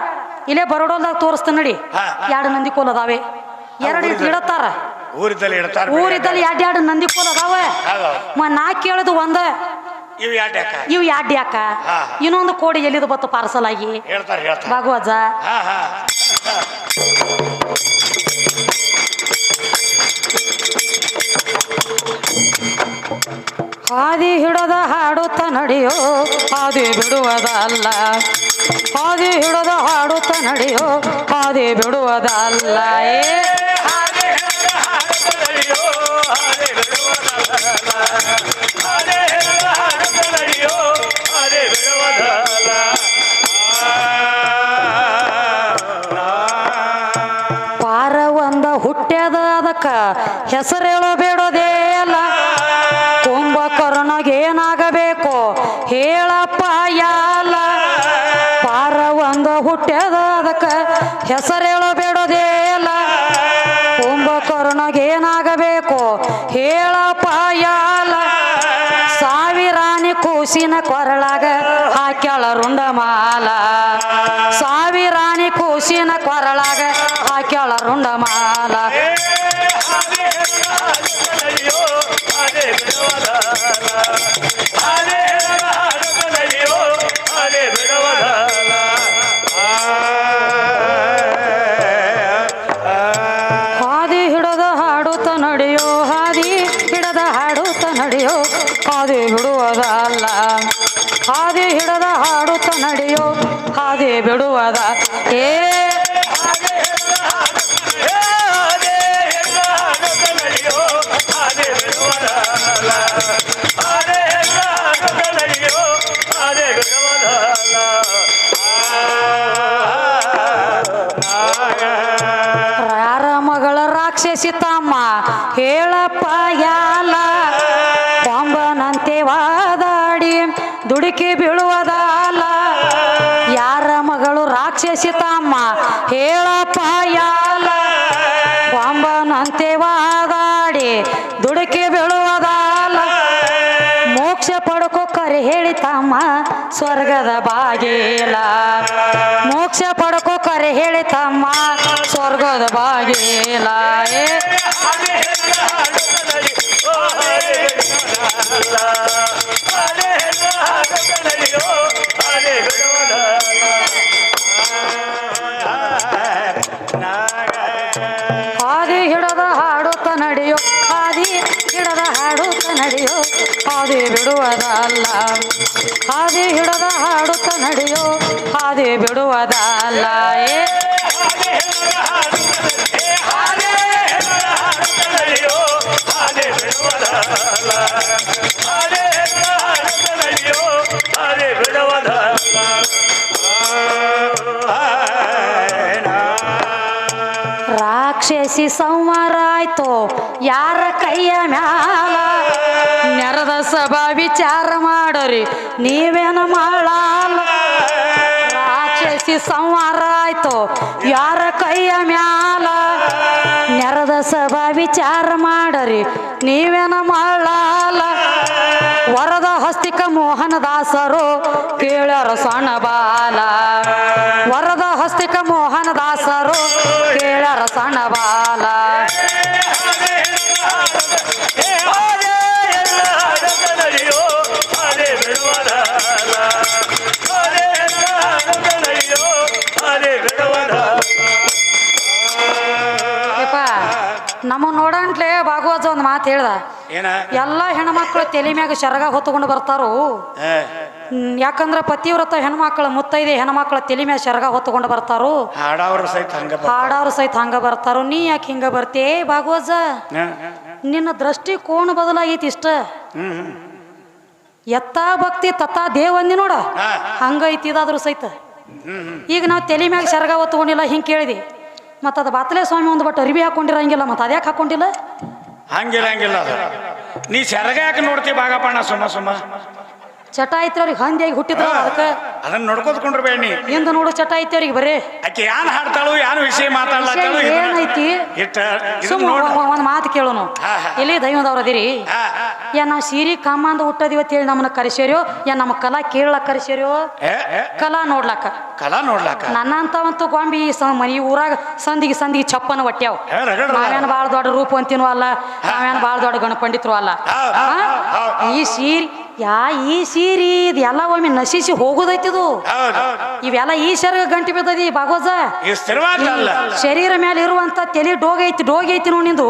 ಇಲ್ಲೇ ಬರೋಡೋಲ್ದಾಗ ತೋರಿಸ್ತಾನೆ ನೋಡಿ. ಎರಡು ನಂದಿ ಕೋಲ್ ಅದಾವೆ? ಎರಡು ಇಡತ್ತಾರ? ಊರಿದ್ದಲ್ಲಿ ಇಡತಾರ ಊರಿದ್ದಲ್ಲಿ ಎರಡು ಎರಡು ನಂದಿ ಕೋಲ್ ಅದಾವ? ಮ ನಾ ಕೇಳಿದ್ದು ಒಂದ. ಇವು ಎರಡು ಯಾಕ? ಇನ್ನೊಂದು ಕೋಡಿ ಎಲ್ಲಿದು ಬತ್ತು ಪಾರ್ಸಲ್ ಆಗಿ? ಭಾಗವಜ ಹಾದಿ ಹಿಡದ ಹಾಡುತ್ತ ನಡೆಯೋ ಆದಿ ಬಿಡುವುದಲ್ಲ. ಆದಿ ಹಿಡದ ಹಾಡುತ್ತ ನಡೆಯೋ ಹಾದಿ ಬಿಡುವುದಲ್ಲ. ಏ ಪಾರ ಒಂದ ಹುಟ್ಟ್ಯದ ಅದಕ್ಕ ಹೆಸರೇಳೋ ಹುಟ್ಟ್ಯದ ಅದಕ್ಕ ಹೆಸರೇಳೋ ಬೇಡೋದೇ ಅಲ್ಲ ಕುಂಭಕರ್ಣಗೇನಾಗಬೇಕು ಹೇಳಪ್ಪ ಯಾಲ ಸಾವಿರಾನಿ ಕೂಸಿನ ಕೊರಳಾಗ ಹಾಕ್ಯಾಳ ರುಂಡ ಮಾಲ ಸಾವಿರಾನಿ ಕೂಸಿನ ಕೊರಳಾಗ ಬಿಡುವುದ? ಏ ಸ್ವರ್ಗದ ಬಾಗಿಲ. ಮೋಕ್ಷ ಪಡ್ಕೋ ಕರೆ ಹೇಳಿ ತಮ್ಮ ಸ್ವರ್ಗದ ಬಾಗಿಲ. ಏ ಬಿಡುವುದಲ್ಲ ಹಾದಿ ಹಿಡದ ಹಾಡುತ್ತ ನಡೆಯೋ ಹಾದಿ ಬಿಡುವುದಲ್ಲ ಏ ರಾಕ್ಷಸಿ ಸಂವಾರ ಯಾರ ಕೈಯ ಮ್ಯಾಲ ಸಭಾ ವಿಚಾರ ಮಾಡೋರಿ, ನೀವೇನು ಮಾಡಲ್ಲ. ಆಚರಿಸಿ ಸಂವಾರ ಆಯ್ತು, ಯಾರ ಕೈಯ ಮ್ಯಾಲ? ನೆರದ ಸಭಾ ವಿಚಾರ ಮಾಡರಿ, ನೀವೇನ ಮಾಡಲ್ಲ. ವರದ ಹಸ್ತಿಕ ಮೋಹನ ದಾಸರು ಕೇಳರ ಸಣ್ಣ ಬಾಲ. ವರದ ಹಸ್ತಿಕ ಮೋಹನ ದಾಸರು ನೋಡಂಟ್ಲೆ ಭಾಗವತ ಒಂದು ಮಾತು ಹೇಳ್ದ. ಏನ? ಎಲ್ಲ ಹೆಣ್ಮಕ್ಳು ತಲೆ ಮ್ಯಾಗ ಶರಗ ಹೊತ್ತುಕೊಂಡು ಬರ್ತಾರೋ? ಯಾಕಂದ್ರ ಪತಿವ್ರತ ಹೆಣ್ಮಕ್ಳು ಮುತ್ತೈದೆ ಹೆಣ್ಮಕ್ಳು ತಲೆ ಮ್ಯಾಗ ಶರಗ ಹೊತ್ತುಕೊಂಡು ಬರ್ತಾರೋ? ಹಾಡವ್ರ ಸಹಿತ ಹಂಗ ಬರ್ತಾರು. ಸಹಿತ ಹಂಗ ಬರ್ತಾರೋ? ನೀ ಯಾಕೆ ಹಿಂಗ ಬರ್ತೇ ಭಾಗವಜ ನಿನ್ನ ದೃಷ್ಟಿ ಕೋಣ ಬದಲಾಗೈತಿ ಇಷ್ಟ. ಹ್ಮ್. ಭಕ್ತಿ ತತ್ತಾ ದೇವಂದಿ ನೋಡ. ಹಂಗೈತಿ ಇದಾದ್ರು ಸಹಿತ. ಈಗ ನಾವು ತಲೆ ಮ್ಯಾಗ ಶರಗ ಹೊತ್ಕೊಂಡಿಲ್ಲ ಹಿಂಗೆ ಕೇಳಿದಿ. ಮತ್ತು ಅದು ಬಾತಲೆ ಸ್ವಾಮಿ ಒಂದು ಬಟ್ ಅರಿವಿ ಹಾಕೊಂಡಿರಂಗಿಲ್ಲ ಮತ್ತು ಅದ್ಯಾಕೆ ಹಾಕೊಂಡಿಲ್ಲ? ಅದು. ನೀ ಸೆರಗ ಯಾಕೆ ನೋಡ್ತಿ ಬಾಗಪ್ಪಣ್ಣ ಸುಮ್ಮ ಸುಮ್ಮ? ಚಟ ಐತ್ರಿ ಅವ್ರಿಗೆ ಹಂದಿಯಾಗಿ ಹುಟ್ಟಿದ್ರ ಅದಕ್ಕೆ ಅದನ್ನ ನೋಡ್ಕೋದ್ಕೊಂಡ್ರೆ ಬೇಡ ನೀ. ಹಿಂದೆ ನೋಡು ಚಟ ಐತಿ ಅವ್ರಿಗೆ ಬರೀ. ಆಕೆ ಯಾನ್ ಹಾಡ್ತಾಳು ಯಾನ್ ವಿಷಯ ಮಾತಾಡ್ಲಾತಾಳು ಏನೈತಿ? ಒಂದ್ ಮಾತು ಕೇಳೋನು ಇಲ್ಲಿ ದೈವದವ್ರ ಅದಿರಿ. ಯಾ ನಾವು ಸೀರಿ ಕಮ್ಮಂದ ಹುಟ್ಟದಿವ ಹೇಳಿ ನಮ್ಮನ್ನ ಕರೆಸ್ಯಾರ್ಯೋ? ಯಾ ನಮ್ಮ ಕಲಾ ಕೇಳಕ್ ಕರೆಸ್ಯಾರ್ಯೋ? ಕಲಾ ನೋಡ್ಲಾಕ. ಕಲಾ ನೋಡ್ಲಾಕ. ನನ್ನಂತವಂತೂ ಗೊಂಬಿ ಮನಿ ಊರಾಗ ಸಂದಿಗೆ ಸಂದಿಗೆ ಚಪ್ಪನ ಒಟ್ಟ್ಯಾವ. ನಾವೇನ್ ಭಾಳ ದೊಡ್ಡ ರೂಪ ಅಂತೀನೂ ಅಲ್ಲ ನಾವೇನು ಭಾಳ ದೊಡ್ಡ ಗಣಪಂಡಿತರು ಅಲ್ಲ. ಈ ಸೀರಿ ಯಾ ಈ ಸೀರಿ ಇದೆಲ್ಲ ಎಲ್ಲ ಒಮ್ಮೆ ನಶಿಸಿ ಹೋಗುದೈತಿದು? ಇವೆಲ್ಲ ಈ ಶರೀರ ಗಂಟಿ ಬಿದ್ದದಿ ಅಲ್ಲ. ಶರೀರ ಮೇಲೆ ಇರುವಂತ ತಲೆ ಡೋಗ ಐತಿ ಡೋಗಿ ಐತಿ ನೋಡಿ ನಿಂದು.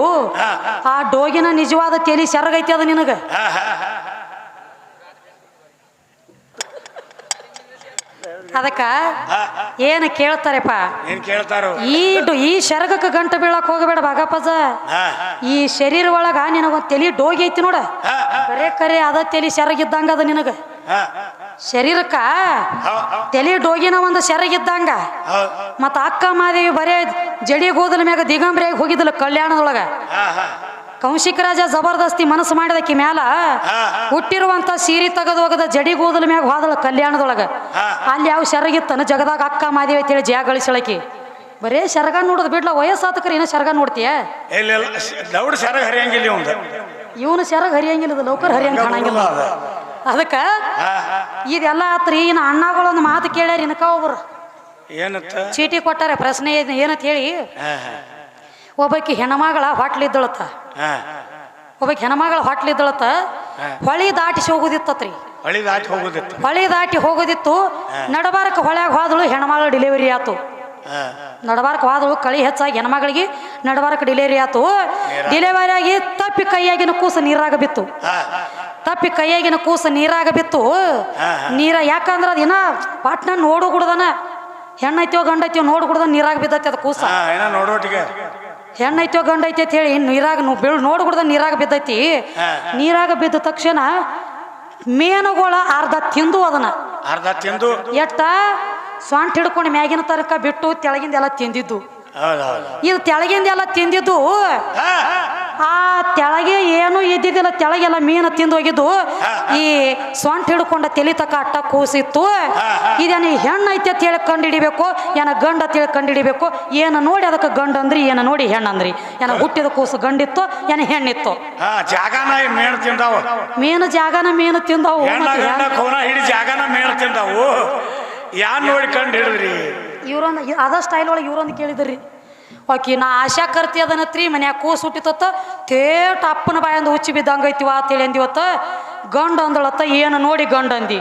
ಆ ಡೋಗಿನ ನಿಜವಾದ ತಲೆ ಸೆರಗೈತಿ ಅದು ನಿನಗ ಹಾ, ಹಾ, ಹಾ. ಅದಕ್ಕ. ಏನು ಕೇಳ್ತಾರೆಪ್ಪ? ಏನ್ ಕೇಳ್ತಾರೋ? ಈ ಈ ಶರಗಕ್ಕೆ ಗಂಟ ಬೀಳಕ್ ಹೋಗಬೇಡ ಭಾಗಪ್ಪಜ. ಹಾ, ಈ ಶರೀರ ಒಳಗ ನಿನಗೊಂದು ತಲೆ ಡೋಗಿ ಐತಿ ನೋಡ. ಕರೆ ಕರೆ ಅದ ತಲೆ ಶರಗಿದ್ದಂಗ ಅದ ನಿನಗ. ಶರೀರಕ್ಕ ತಲೆ ಡೋಗಿನ ಒಂದು ಶರಗಿದ್ದಂಗ. ಮತ್ತ ಅಕ್ಕ ಮಾದೇವಿ ಬರೇ ಜಡಿ ಗೋದಲ ಮ್ಯಾಗ ದಿಗಂಬರಿಯಾಗಿ ಹೋಗಿದ್ದಲ್ಲ ಕಲ್ಯಾಣದೊಳಗ. ಕೌಶಿಕ ರಾಜ ಜಬರ್ದಸ್ತಿ ಮನಸ್ಸು ಮಾಡಿದಕ್ಕೆ ಮ್ಯಾಲ ಹುಟ್ಟಿರುವಂತ ಸೀರೆ ತೆಗೆದು ಹೋಗದ ಜಡಿ ಗೋದಲ ಮ್ಯಾಗ ಹೋದಳ ಕಲ್ಯಾಣದೊಳಗ. ಅಲ್ಲಿ ಯಾವ ಶರಗಿತ್ತನ ಜಗದಾಗ ಅಕ್ಕ ಮಾದೇವಿ ಅಂತೇಳಿ ಜಯ ಗಳಿಸಳಕಿ. ಬರೇ ಶರಗ ನೋಡೋದು ಬಿಡ್ಲ ವಯಸ್ಸಾತಕರ ಏನೋ ಶರಗ ನೋಡ್ತೀಯ? ಇವನು ಶರಗ ಹರಿಯಂಗಿಲ್ಲ ಲೌಕರ್ ಹರಿಯಂಗ ಕಾಣಂಗಿಲ್ಲ. ಅದಕ್ಕ. ಇದೆಲ್ಲ ಆತ್ರಿ ಇನ್ನು ಅಣ್ಣಗಳೊಂದು ಮಾತು ಕೇಳ್ಯಾರ ಇನ್ಕ ಒಬ್ರು. ಚೀಟಿ ಕೊಟ್ಟಾರೆ ಪ್ರಶ್ನೆ ಏನು ಏನಂತ ಹೇಳಿ? ಒಬ್ಬಾಕಿ ಹೆಣ್ಮಗಳ ಹೊಟ್ಲಿದ್ದಳತ್ತ. ಒಬ್ಬಾಕಿ ಹೆಣ್ಮಗಳ ಹೊಟ್ಲಿದ್ದಳತ್ತ ಹೊಳಿ ದಾಟಿಸಿ ಹೋಗುದಿತ್ತತ್ರಿ. ಹೊಳಿ ದಾಟಿ ಹೋಗುದಿತ್ತು. ಹೊಳಿ ದಾಟಿ ಹೋಗೋದಿತ್ತು ನಡಬಾರಕ ಹೊಳ್ಯಾಗ ಹೋದಳು ಹೆಣಮಗಳ ಡೆಲಿವರಿ ಆತು. ನಡಬಾರಕ ಹೋದಳು ಕಳಿ ಹೆಚ್ಚಾಗಿ ಹೆಣ್ಮಗಳಿಗೆ ನಡಬಾರಕ ಡೆಲಿವರಿ ಆತು. ಡಿಲಿವರಿ ಆಗಿ ತಪ್ಪಿ ಕೈಯಾಗಿನ ಕೂಸ ನೀರಾಗ ಬಿತ್ತು. ತಪ್ಪಿ ಕೈಯಾಗಿನ ಕೂಸ ನೀರಾಗ ಬಿತ್ತು. ನೀರ ಯಾಕಂದ್ರ ಅದಿನ ಪಾಟ್ನ ನೋಡು ಗುಡ್ದನ ಹೆಣ್ಣೈತಿಯೋ ಗಂಡೈತಿಯೋ ನೋಡು ಗುಡ್ದ ನೀರಾಗ ಬಿದ್ದೈತಿ ಅದು ಕೂಸ. ನೋಡೋಟಿಗೆ ಹೆಣ್ಣೈತಿಯೋ ಗಂಡೈತಿ ಅಂತ ಹೇಳಿ ನೀರಾಗ ನೋ- ಬೀಳ್ ನೋಡ್ಬಿಡ್ದ ನೀರಾಗ ಬಿದ್ದೈತಿ. ನೀರಾಗ ಬಿದ್ದ ತಕ್ಷಣ ಮೇನುಗಳ ಅರ್ಧ ತಿಂದು ಅದನ್ನ. ಅರ್ಧ ತಿಂದು? ಎಟ್ಟ ಸ್ವಂಟ್ ಹಿಡ್ಕೊಂಡು ಮ್ಯಾಗಿನ ತರಕ ಬಿಟ್ಟು ತೆಳಗಿಂದ ಎಲ್ಲ ತಿಂದಿದ್ದು. ಇದು ತೆಳಗಿಂದ ಎಲ್ಲ ತಿಂದಿದ್ದು ಆ ತೆಳಗೆ ಏನು ಇದ್ದಿದ್ದಿಲ್ಲ ತೆಳಗೆಲ್ಲ ಮೀನು ತಿಂದು ಹೋಗಿದ್ದು ಈ ಸೊಂಟ ಹಿಡ್ಕೊಂಡ ತಲೆ ತಕ ಅಟ್ಟ ಕೂಸಿತ್ತು. ಇದೇನು ಹೆಣ್ಣು ಐತೆ ಅಂತ ಹೇಳಿ ಕಂಡು ಹಿಡಿಬೇಕು ಏನ ಗಂಡ ತಿಳಿ ಕಂಡು ಹಿಡಿಬೇಕು ಏನು ನೋಡಿ ಅದಕ್ಕೆ ಗಂಡ ಅಂದ್ರಿ ಏನ ನೋಡಿ ಹೆಣ್ಣು ಅಂದ್ರಿ. ಏನ ಹುಟ್ಟಿದ ಕೂಸು ಗಂಡಿತ್ತು ಏನ ಹೆಣ್ಣಿತ್ತು. ಜಾಗನ ತಿಂದಾವ? ಮೀನು ಜಾಗನ ಮೀನು ತಿಂದವು ಜಾಗನ ತಿಂದಾವು? ಯಾರು ನೋಡಿ ಕಂಡು ಹಿಡಿದ್ರಿ? ಇವ್ರೊಂದು ಅದ ಸ್ಟೈಲ್ ಒಳಗೆ ಇವ್ರೊಂದು ಕೇಳಿದ್ರಿ. ಆಕಿ ನಾ ಆಶಾ ಕರ್ತಿ ಅದನ್ನತ್ರಿ ಮನ್ಯಾಗ ಕೂಸು ಹುಟ್ಟಿತತ್ತ ತೇಟ ಅಪ್ಪನ ಬಾಯಂದು ಹುಚ್ಚಿ ಬಿದ್ದಂಗೈತಿವ ಅಂತೇಳಿ ಅಂದಿವತ್ತ. ಗಂಡ ಅಂದಳತ್ತ ಏನು ನೋಡಿ ಗಂಡ ಅಂದಿ.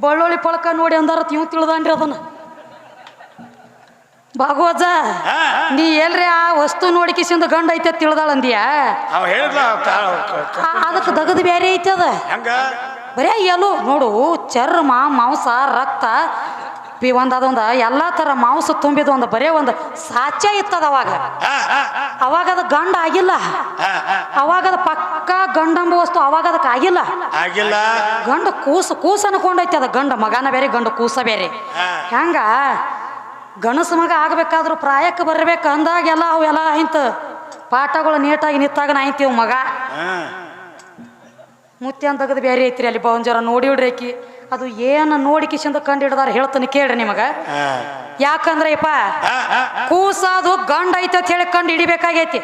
ಬಳ್ಳೊಳ್ಳಿ ಪಳಕ ನೋಡಿ ಅಂದಾರತ್ ಇವ್ ತಿಳ್ದನ್ರಿ ಅದನ್ನ. ಭಾಗವಜ. ನೀ ಎಲ್ರಿ ಆ ವಸ್ತು ನೋಡಿಕಿಸಿಂದ ಗಂಡ ಐತೆ ತಿಳ್ದಾಳ ಅಂದಿಯಾ? ಅದಕ್ಕೆ ದಗದು ಬೇರೆ ಐತೆ ಅದ. ಬರೇ ಎಲ್ಲೋ ನೋಡು ಚರ್ಮ ಮಾಂಸ ರಕ್ತ ಬಿ ಒಂದು ಅದೊಂದು ಎಲ್ಲ ಥರ ಮಾಂಸ ತುಂಬಿದ ಒಂದು ಬರೇ ಒಂದು ಸಾಚೆ ಇತ್ತದ ಅವಾಗ. ಅವಾಗ ಅದು ಗಂಡ ಆಗಿಲ್ಲ. ಅವಾಗ ಅದು ಪಕ್ಕ ಗಂಡಂಬ ವಸ್ತು ಅವಾಗ ಅದಕ್ಕೆ ಆಗಿಲ್ಲ. ಆಗಿಲ್ಲ. ಗಂಡ ಕೂಸು ಕೂಸು ಅನ್ಕೊಂಡೈತಿ ಅದ ಗಂಡ ಮಗನ ಬೇರೆ ಗಂಡ ಕೂಸ ಬೇರೆ. ಹೆಂಗ ಗಣಸ ಮಗ ಆಗ್ಬೇಕಾದ್ರೂ ಪ್ರಾಯಕ್ಕೆ ಬರ್ಬೇಕು ಅಂದಾಗೆಲ್ಲ ಅವೆಲ್ಲ ಇಂತ ಪಾಠಗಳು ನೀಟಾಗಿ ನಿಂತಾಗ ನಾಯ್ತೀವ್ ಮಗ. ಹಾ. ಮುತ್ಯ ತೆಗೆದು ಬೇರೆ ಐತ್ರಿ ಅಲ್ಲಿ ಬವಂಜರ ನೋಡಿ ಆಕಿ. ಅದು ಏನು ನೋಡಿ ಕಿಶಿಂದ ಕಂಡು ಹಿಡ್ದಾರ ಹೇಳ್ತಾನೆ ಕೇಳ್ರಿ ನಿಮಗ. ಯಾಕಂದ್ರೆ ಯಪ್ಪ ಕೂಸ ಅದು ಕೂಸಾದು ಗಂಡ ಐತೆ ಅಂತ ಹೇಳಿ ಕಂಡು ಹಿಡಿಬೇಕಾಗೈತಿ.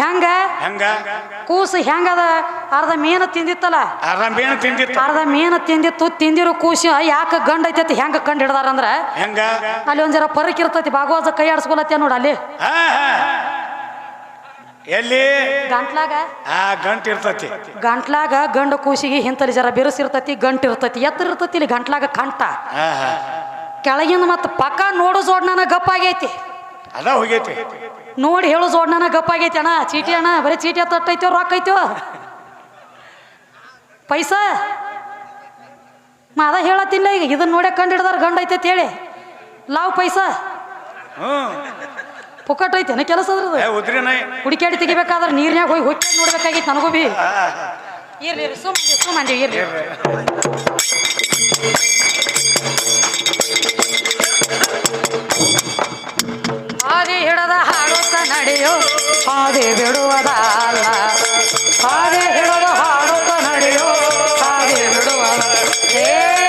ಹೆಂಗ? ಕೂಸು ಹೆಂಗದ ಅರ್ಧ ಮೀನು ತಿಂದಿತ್ತಲ್ಲ? ಅರ್ಧ ಮೀನು ತಿಂದಿತ್ತು. ಅರ್ಧ ಮೀನು ತಿಂದಿತ್ತು ತಿಂದಿರೋ ಕೂಸು ಯಾಕೆ ಗಂಡ ಐತೆ ಅಂತ ಹೆಂಗ ಕಂಡು ಹಿಡ್ದಾರ ಅಂದ್ರ ಹೆಂಗ? ಅಲ್ಲಿ ಒಂದ್ ಜರ ಪರಕ್ ಇರ್ತೈತಿ ಕೈ ಆಡ್ಸ್ಕೊಲತ್ತ ನೋಡ ಅಲ್ಲಿ. ಎಲ್ಲಿ? ಗಂಟ್ಲಾಗ? ಆ ಗಂಟ್ ಇರ್ತತಿ. ಗಂಟ್ಲಾಗ ಗಂಡು ಕೂಸಿಗೆ ಹಿಂತಲಿ ಜರ ಬಿರುಸಿರ್ತತಿ ಗಂಟ್ ಇರ್ತತಿ. ಎತ್ತರ ಇರ್ತತಿ ಇಲ್ಲಿ ಗಂಟ್ಲಾಗ ಕಂಟ. ಕೆಳಗಿಂದ ಮತ್ತೆ ಪಕ್ಕ ನೋಡು ಜೋಡ್ನ ಗಪ್ಪ ಆಗೈತಿ. ಅದ ಹೋಗೈತಿ. ನೋಡಿ ಹೇಳು ಜೋಡನ ಗಪ್ಪ ಆಗೈತಿ ಅಣ್ಣ. ಚೀಟಿ ಅಣ್ಣ ಬರೀ ಚೀಟಿ ತಟ್ಟೈತೋ ರೊಕ್ಕ ಐತೋ? ಪೈಸಾ? ಮಾ ಅದ ಹೇಳತ್ತಿಲ್ಲ ಈಗ. ಇದನ್ನ ನೋಡೇ ಕಂಡು ಹಿಡ್ದಾರ ಗಂಡ ಐತೆ ಹೇಳಿ. ಲಾವ್ ಪೈಸಾ? ಪುಕ್ಕಟ್ ಐತೆನ ಕೆಲಸ ಹುಡುಕಾಡಿ ತೆಗಿಬೇಕಾದ್ರೆ ನೀರ್ನಾಗ ಹೋಗಿ ಹುಕ್ಕಿ ನೋಡ್ಬೇಕಾಗಿತ್ತು ನನಗೂ ಬಿ ಸುಮ್ಮನೆ ಹಾದಿ ಹಿಡದ ಹಾಡುತ್ತ ನಡೆಯೋ ಹಾದಿ ಬಿಡುವುದಲ್ಲ ಹಾದಿ ಹಿಡದ ಹಾಡುತ್ತ ನಡೆಯೋ ಹಾದಿ ಏ